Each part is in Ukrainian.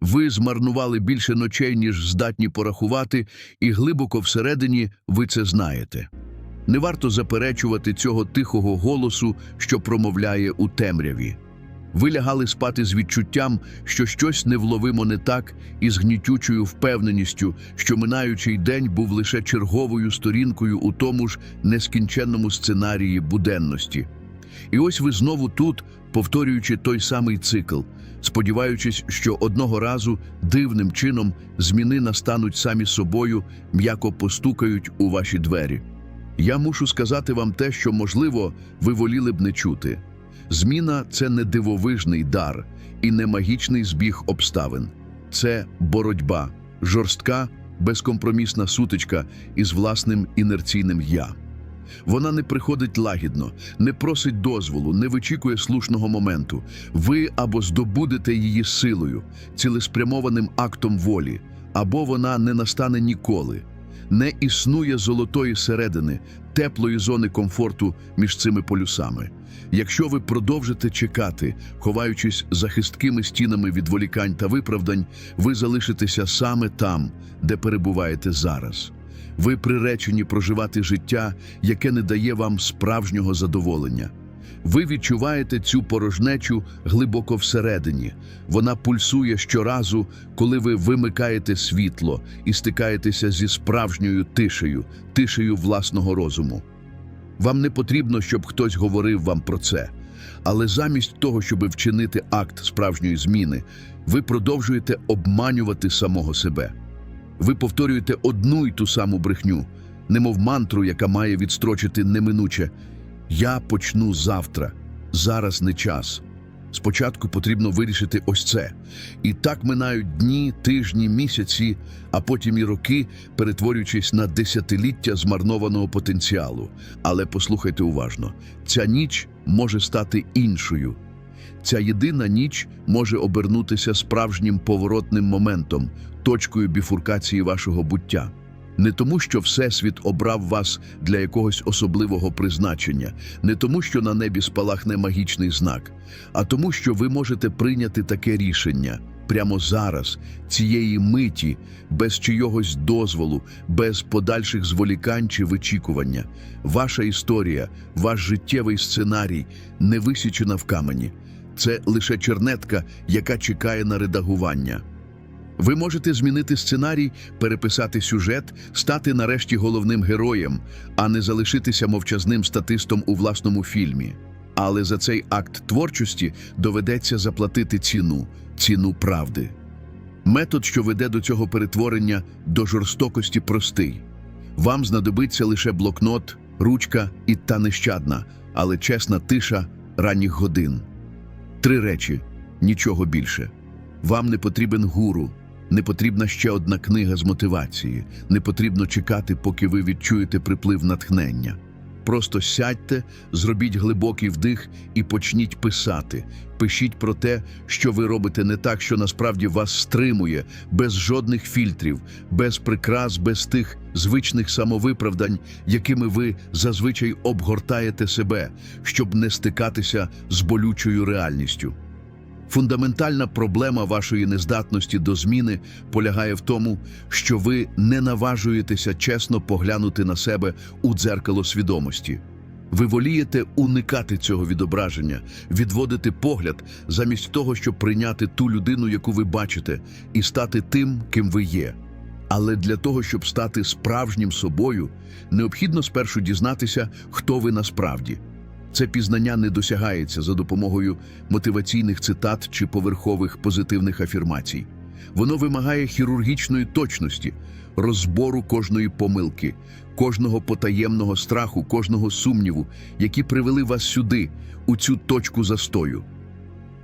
Ви змарнували більше ночей, ніж здатні порахувати, і глибоко всередині ви це знаєте. Не варто заперечувати цього тихого голосу, що промовляє у темряві. Ви лягали спати з відчуттям, що щось невловимо не так, і з гнітючою впевненістю, що минаючий день був лише черговою сторінкою у тому ж нескінченному сценарії буденності. І ось ви знову тут, повторюючи той самий цикл, сподіваючись, що одного разу дивним чином зміни настануть самі собою, м'яко постукають у ваші двері. Я мушу сказати вам те, що, можливо, ви воліли б не чути. Зміна це не дивовижний дар і не магічний збіг обставин. Це боротьба, жорстка, безкомпромісна сутичка із власним інерційним я. Вона не приходить лагідно, не просить дозволу, не вичікує слушного моменту. Ви або здобудете її силою, цілеспрямованим актом волі, або вона не настане ніколи. Не існує золотої середини, теплої зони комфорту між цими полюсами. Якщо ви продовжите чекати, ховаючись за хисткими стінами відволікань та виправдань, ви залишитеся саме там, де перебуваєте зараз. Ви приречені проживати життя, яке не дає вам справжнього задоволення. Ви відчуваєте цю порожнечу глибоко всередині. Вона пульсує щоразу, коли ви вимикаєте світло і стикаєтеся зі справжньою тишею, тишею власного розуму. Вам не потрібно, щоб хтось говорив вам про це. Але замість того, щоб вчинити акт справжньої зміни, ви продовжуєте обманювати самого себе. Ви повторюєте одну й ту саму брехню, немов мантру, яка має відстрочити неминуче. Я почну завтра, зараз не час. Спочатку потрібно вирішити ось це. І так минають дні, тижні, місяці, а потім і роки, перетворюючись на десятиліття змарнованого потенціалу. Але послухайте уважно: ця ніч може стати іншою. Ця єдина ніч може обернутися справжнім поворотним моментом, точкою біфуркації вашого буття. Не тому, що Всесвіт обрав вас для якогось особливого призначення, не тому, що на небі спалахне магічний знак, а тому, що ви можете прийняти таке рішення прямо зараз, цієї миті, без чийогось дозволу, без подальших зволікань чи вичікування. Ваша історія, ваш життєвий сценарій не висічена в камені. Це лише чернетка, яка чекає на редагування. Ви можете змінити сценарій, переписати сюжет, стати нарешті головним героєм, а не залишитися мовчазним статистом у власному фільмі. Але за цей акт творчості доведеться заплатити ціну ціну правди. Метод, що веде до цього перетворення, до жорстокості простий. Вам знадобиться лише блокнот, ручка і та нещадна, але чесна тиша ранніх годин. Три речі нічого більше. Вам не потрібен гуру, не потрібна ще одна книга з мотивації, не потрібно чекати, поки ви відчуєте приплив натхнення. Просто сядьте, зробіть глибокий вдих і почніть писати. Пишіть про те, що ви робите не так, що насправді вас стримує, без жодних фільтрів, без прикрас, без тих звичних самовиправдань, якими ви зазвичай обгортаєте себе, щоб не стикатися з болючою реальністю. Фундаментальна проблема вашої нездатності до зміни полягає в тому, що ви не наважуєтеся чесно поглянути на себе у дзеркало свідомості. Ви волієте уникати цього відображення, відводити погляд замість того, щоб прийняти ту людину, яку ви бачите, і стати тим, ким ви є. Але для того, щоб стати справжнім собою, необхідно спершу дізнатися, хто ви насправді. Це пізнання не досягається за допомогою мотиваційних цитат чи поверхових позитивних афірмацій. Воно вимагає хірургічної точності, розбору кожної помилки, кожного потаємного страху, кожного сумніву, які привели вас сюди, у цю точку застою.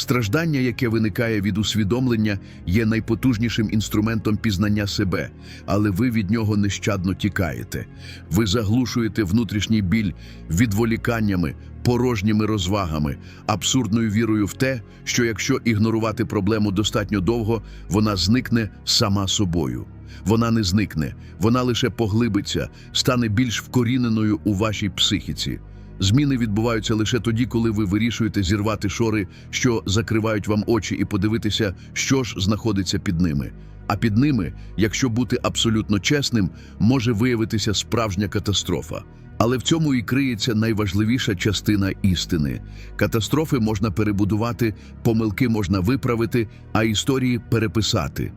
Страждання, яке виникає від усвідомлення, є найпотужнішим інструментом пізнання себе, але ви від нього нещадно тікаєте. Ви заглушуєте внутрішній біль відволіканнями, порожніми розвагами, абсурдною вірою в те, що якщо ігнорувати проблему достатньо довго, вона зникне сама собою. Вона не зникне, вона лише поглибиться, стане більш вкоріненою у вашій психіці. Зміни відбуваються лише тоді, коли ви вирішуєте зірвати шори, що закривають вам очі, і подивитися, що ж знаходиться під ними. А під ними, якщо бути абсолютно чесним, може виявитися справжня катастрофа. Але в цьому і криється найважливіша частина істини. Катастрофи можна перебудувати, помилки можна виправити, а історії переписати.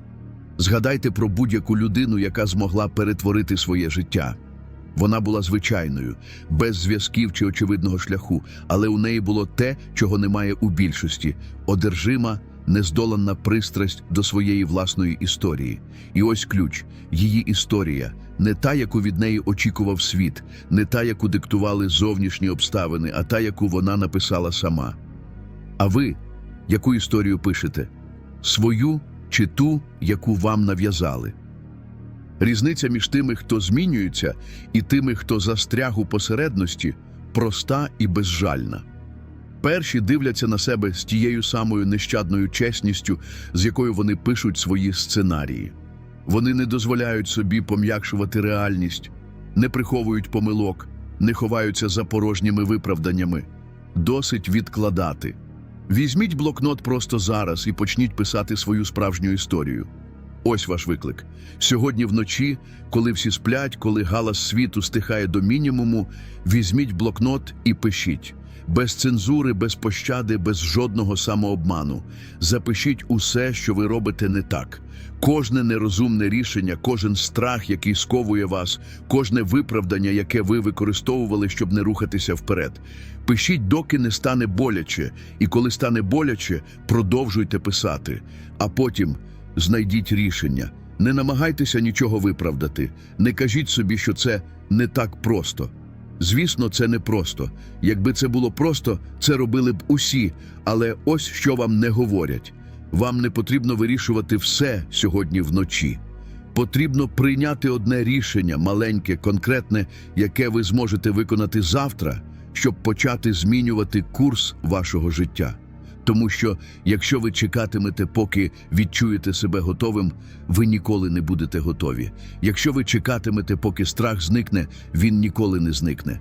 Згадайте про будь-яку людину, яка змогла перетворити своє життя. Вона була звичайною, без зв'язків чи очевидного шляху, але у неї було те, чого немає у більшості одержима, нездоланна пристрасть до своєї власної історії. І ось ключ її історія, не та, яку від неї очікував світ, не та, яку диктували зовнішні обставини, а та, яку вона написала сама. А ви яку історію пишете? Свою чи ту, яку вам нав'язали? Різниця між тими, хто змінюється, і тими, хто застряг у посередності, проста і безжальна. Перші дивляться на себе з тією самою нещадною чесністю, з якою вони пишуть свої сценарії. Вони не дозволяють собі пом'якшувати реальність, не приховують помилок, не ховаються за порожніми виправданнями. Досить відкладати. Візьміть блокнот просто зараз і почніть писати свою справжню історію. Ось ваш виклик. Сьогодні вночі, коли всі сплять, коли галас світу стихає до мінімуму, візьміть блокнот і пишіть. Без цензури, без пощади, без жодного самообману. Запишіть усе, що ви робите не так. Кожне нерозумне рішення, кожен страх, який сковує вас, кожне виправдання, яке ви використовували, щоб не рухатися вперед. Пишіть, доки не стане боляче, і коли стане боляче, продовжуйте писати. А потім знайдіть рішення. Не намагайтеся нічого виправдати. Не кажіть собі, що це не так просто. Звісно, це не просто. Якби це було просто, це робили б усі. Але ось що вам не говорять. Вам не потрібно вирішувати все сьогодні вночі. Потрібно прийняти одне рішення, маленьке, конкретне, яке ви зможете виконати завтра, щоб почати змінювати курс вашого життя. Тому що якщо ви чекатимете, поки відчуєте себе готовим, ви ніколи не будете готові. Якщо ви чекатимете, поки страх зникне, він ніколи не зникне.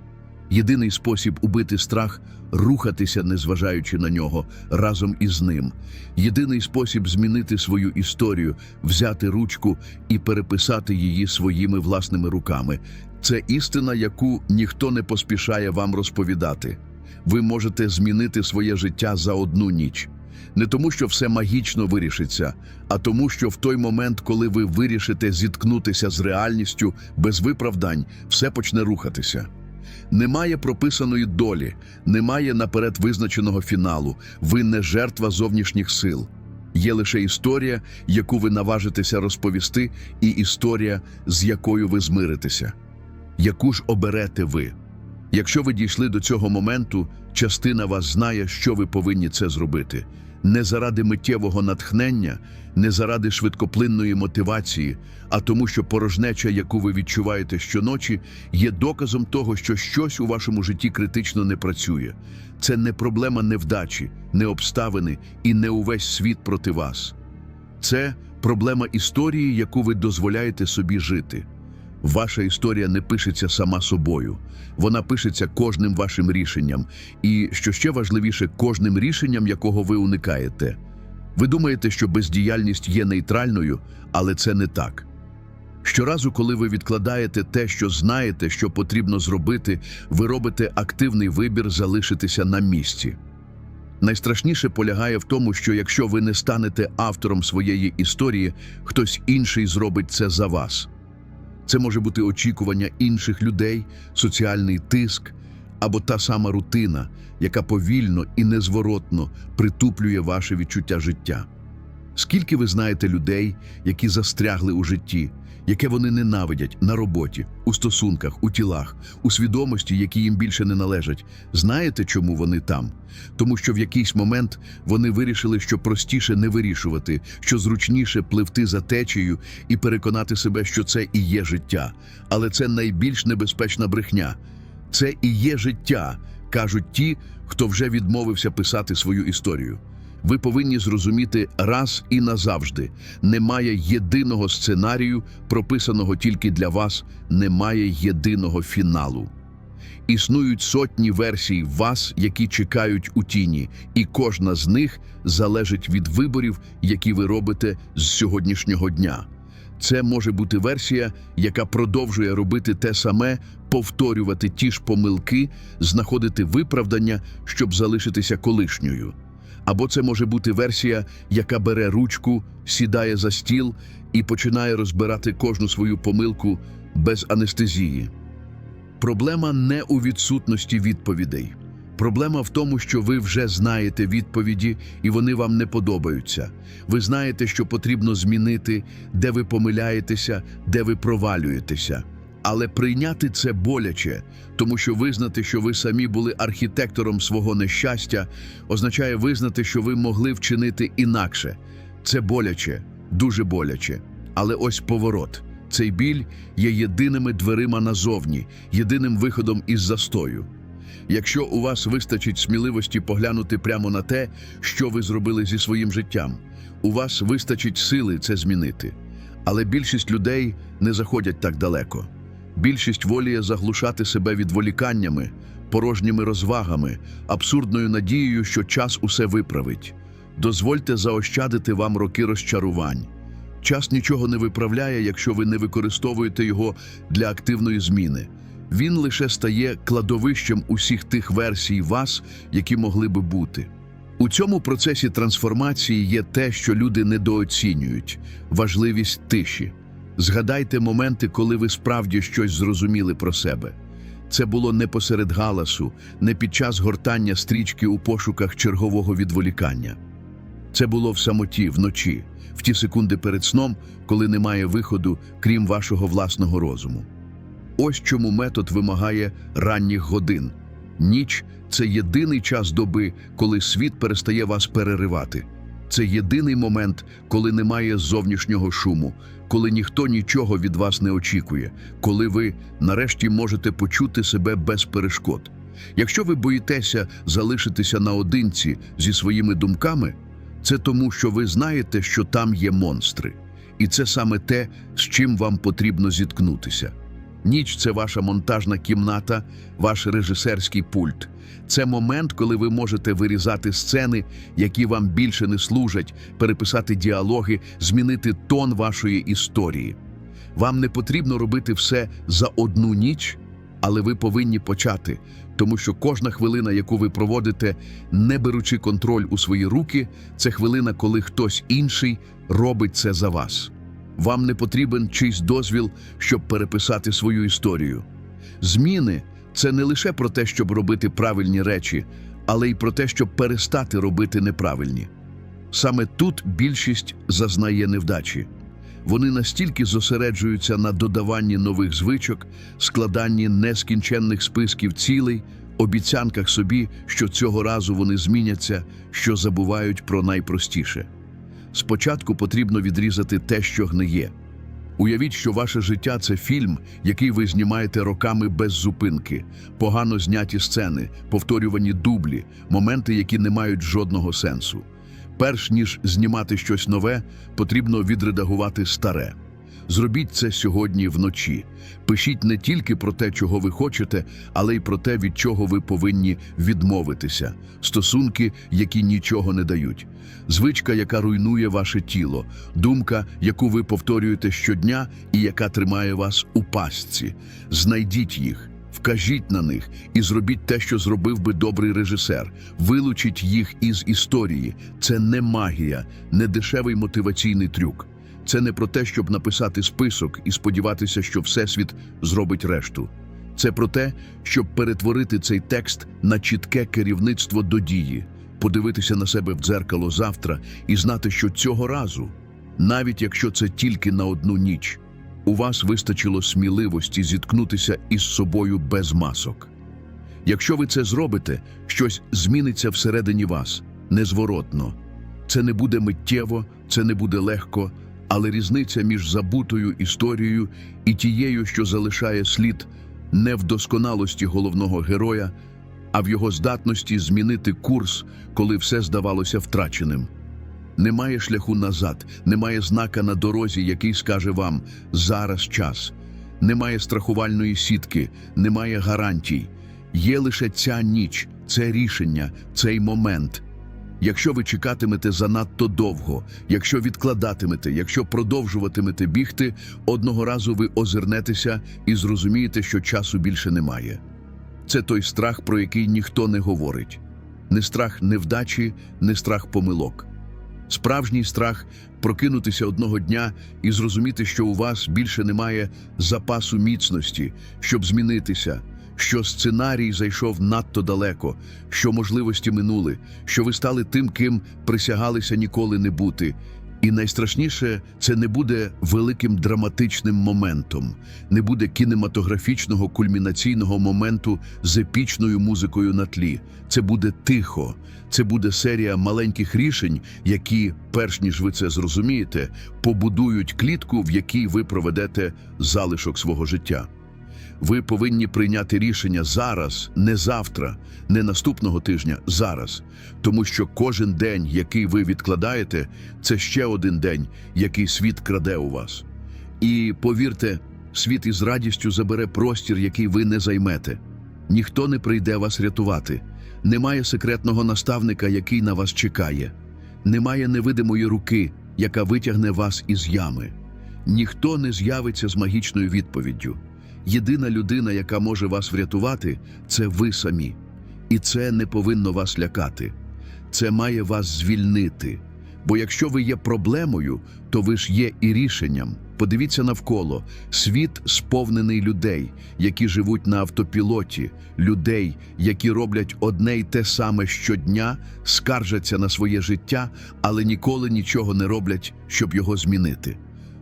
Єдиний спосіб убити страх рухатися, незважаючи на нього, разом із ним. Єдиний спосіб змінити свою історію, взяти ручку і переписати її своїми власними руками. Це істина, яку ніхто не поспішає вам розповідати. Ви можете змінити своє життя за одну ніч. Не тому, що все магічно вирішиться, а тому, що в той момент, коли ви вирішите зіткнутися з реальністю без виправдань, все почне рухатися. Немає прописаної долі, немає наперед визначеного фіналу. Ви не жертва зовнішніх сил. Є лише історія, яку ви наважитеся розповісти, і історія, з якою ви змиритеся. Яку ж оберете ви? Якщо ви дійшли до цього моменту, частина вас знає, що ви повинні це зробити. Не заради миттєвого натхнення, не заради швидкоплинної мотивації, а тому, що порожнеча, яку ви відчуваєте щоночі, є доказом того, що щось у вашому житті критично не працює. Це не проблема невдачі, не обставини і не увесь світ проти вас. Це проблема історії, яку ви дозволяєте собі жити. Ваша історія не пишеться сама собою, вона пишеться кожним вашим рішенням, і, що ще важливіше, кожним рішенням, якого ви уникаєте. Ви думаєте, що бездіяльність є нейтральною, але це не так. Щоразу, коли ви відкладаєте те, що знаєте, що потрібно зробити, ви робите активний вибір залишитися на місці. Найстрашніше полягає в тому, що якщо ви не станете автором своєї історії, хтось інший зробить це за вас. Це може бути очікування інших людей, соціальний тиск або та сама рутина, яка повільно і незворотно притуплює ваше відчуття життя. Скільки ви знаєте людей, які застрягли у житті, яке вони ненавидять на роботі, у стосунках, у тілах, у свідомості, які їм більше не належать, знаєте, чому вони там? Тому що в якийсь момент вони вирішили, що простіше не вирішувати, що зручніше пливти за течією і переконати себе, що це і є життя. Але це найбільш небезпечна брехня. Це і є життя, кажуть ті, хто вже відмовився писати свою історію. Ви повинні зрозуміти раз і назавжди: немає єдиного сценарію, прописаного тільки для вас, немає єдиного фіналу. Існують сотні версій вас, які чекають у тіні, і кожна з них залежить від виборів, які ви робите з сьогоднішнього дня. Це може бути версія, яка продовжує робити те саме, повторювати ті ж помилки, знаходити виправдання, щоб залишитися колишньою. Або це може бути версія, яка бере ручку, сідає за стіл і починає розбирати кожну свою помилку без анестезії. Проблема не у відсутності відповідей. Проблема в тому, що ви вже знаєте відповіді, і вони вам не подобаються. Ви знаєте, що потрібно змінити, де ви помиляєтеся, де ви провалюєтеся. Але прийняти це боляче, тому що визнати, що ви самі були архітектором свого нещастя, означає визнати, що ви могли вчинити інакше. Це боляче, дуже боляче. Але ось поворот. Цей біль є єдиними дверима назовні, єдиним виходом із застою. Якщо у вас вистачить сміливості поглянути прямо на те, що ви зробили зі своїм життям, у вас вистачить сили це змінити. Але більшість людей не заходять так далеко. Більшість воліє заглушати себе відволіканнями, порожніми розвагами, абсурдною надією, що час усе виправить. Дозвольте заощадити вам роки розчарувань. Час нічого не виправляє, якщо ви не використовуєте його для активної зміни. Він лише стає кладовищем усіх тих версій вас, які могли би бути. У цьому процесі трансформації є те, що люди недооцінюють важливість тиші. Згадайте моменти, коли ви справді щось зрозуміли про себе. Це було не посеред галасу, не під час гортання стрічки у пошуках чергового відволікання. Це було в самоті, вночі, в ті секунди перед сном, коли немає виходу, крім вашого власного розуму. Ось чому метод вимагає ранніх годин. Ніч це єдиний час доби, коли світ перестає вас переривати. Це єдиний момент, коли немає зовнішнього шуму, коли ніхто нічого від вас не очікує, коли ви нарешті можете почути себе без перешкод. Якщо ви боїтеся залишитися наодинці зі своїми думками, це тому, що ви знаєте, що там є монстри. І це саме те, з чим вам потрібно зіткнутися. Ніч це ваша монтажна кімната, ваш режисерський пульт. Це момент, коли ви можете вирізати сцени, які вам більше не служать, переписати діалоги, змінити тон вашої історії. Вам не потрібно робити все за одну ніч, але ви повинні почати, тому що кожна хвилина, яку ви проводите, не беручи контроль у свої руки, це хвилина, коли хтось інший робить це за вас. Вам не потрібен чийсь дозвіл, щоб переписати свою історію. Зміни це не лише про те, щоб робити правильні речі, але й про те, щоб перестати робити неправильні. Саме тут більшість зазнає невдачі. Вони настільки зосереджуються на додаванні нових звичок, складанні нескінченних списків цілей, обіцянках собі, що цього разу вони зміняться, що забувають про найпростіше. Спочатку потрібно відрізати те, що гниє. Уявіть, що ваше життя це фільм, який ви знімаєте роками без зупинки, погано зняті сцени, повторювані дублі, моменти, які не мають жодного сенсу. Перш ніж знімати щось нове, потрібно відредагувати старе. Зробіть це сьогодні вночі. Пишіть не тільки про те, чого ви хочете, але й про те, від чого ви повинні відмовитися, стосунки, які нічого не дають, звичка, яка руйнує ваше тіло, думка, яку ви повторюєте щодня і яка тримає вас у пастці. Знайдіть їх. Вкажіть на них і зробіть те, що зробив би добрий режисер. Вилучіть їх із історії. Це не магія, не дешевий мотиваційний трюк. Це не про те, щоб написати список і сподіватися, що Всесвіт зробить решту. Це про те, щоб перетворити цей текст на чітке керівництво до дії, подивитися на себе в дзеркало завтра і знати, що цього разу, навіть якщо це тільки на одну ніч, у вас вистачило сміливості зіткнутися із собою без масок. Якщо ви це зробите, щось зміниться всередині вас незворотно. Це не буде миттєво, це не буде легко, але різниця між забутою історією і тією, що залишає слід, не в досконалості головного героя, а в його здатності змінити курс, коли все здавалося втраченим. Немає шляху назад, немає знака на дорозі, який скаже вам «зараз час». Немає страхувальної сітки, немає гарантій. Є лише ця ніч, це рішення, цей момент. Якщо ви чекатимете занадто довго, якщо відкладатимете, якщо продовжуватимете бігти, одного разу ви озирнетеся і зрозумієте, що часу більше немає. Це той страх, про який ніхто не говорить. Не страх невдачі, не страх помилок. Справжній страх прокинутися одного дня і зрозуміти, що у вас більше немає запасу міцності, щоб змінитися, що сценарій зайшов надто далеко, що можливості минули, що ви стали тим, ким присягалися ніколи не бути. І найстрашніше це не буде великим драматичним моментом, не буде кінематографічного кульмінаційного моменту з епічною музикою на тлі. Це буде тихо, це буде серія маленьких рішень, які, перш ніж ви це зрозумієте, побудують клітку, в якій ви проведете залишок свого життя. Ви повинні прийняти рішення зараз, не завтра, не наступного тижня, зараз. Тому що кожен день, який ви відкладаєте, це ще один день, який світ краде у вас. І повірте, світ із радістю забере простір, який ви не займете. Ніхто не прийде вас рятувати. Немає секретного наставника, який на вас чекає. Немає невидимої руки, яка витягне вас із ями. Ніхто не з'явиться з магічною відповіддю. Єдина людина, яка може вас врятувати, це ви самі. І це не повинно вас лякати. Це має вас звільнити. Бо якщо ви є проблемою, то ви ж є і рішенням. Подивіться навколо. Світ сповнений людей, які живуть на автопілоті, людей, які роблять одне й те саме щодня, скаржаться на своє життя, але ніколи нічого не роблять, щоб його змінити.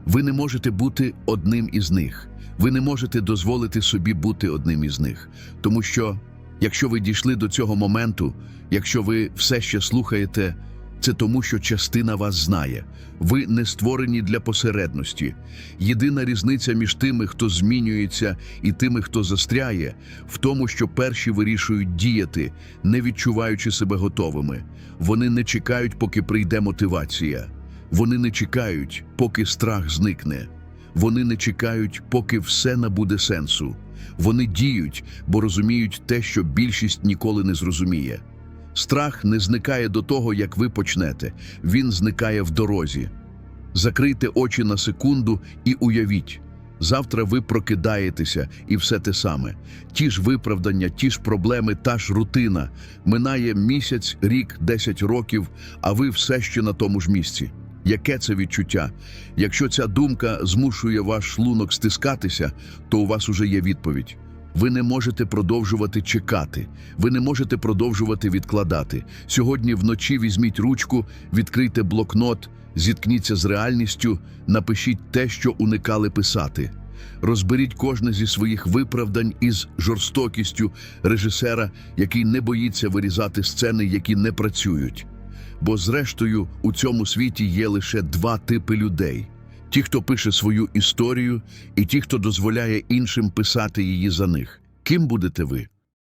Ви не можете бути одним із них. Ви не можете дозволити собі бути одним із них. Тому що, якщо ви дійшли до цього моменту, якщо ви все ще слухаєте, це тому, що частина вас знає. Ви не створені для посередності. Єдина різниця між тими, хто змінюється, і тими, хто застряє, в тому, що перші вирішують діяти, не відчуваючи себе готовими. Вони не чекають, поки прийде мотивація. Вони не чекають, поки страх зникне. Вони не чекають, поки все набуде сенсу. Вони діють, бо розуміють те, що більшість ніколи не зрозуміє. Страх не зникає до того, як ви почнете. Він зникає в дорозі. Закрийте очі на секунду і уявіть. Завтра ви прокидаєтеся і все те саме. Ті ж виправдання, ті ж проблеми, та ж рутина. Минає місяць, рік, десять років, а ви все ще на тому ж місці. Яке це відчуття? Якщо ця думка змушує ваш шлунок стискатися, то у вас уже є відповідь. Ви не можете продовжувати чекати, ви не можете продовжувати відкладати. Сьогодні вночі візьміть ручку, відкрийте блокнот, зіткніться з реальністю, напишіть те, що уникали писати. Розберіть кожне зі своїх виправдань із жорстокістю режисера, який не боїться вирізати сцени, які не працюють. Бо, зрештою, у цьому світі є лише два типи людей: ті, хто пише свою історію, і ті, хто дозволяє іншим писати її за них. Ким будете ви?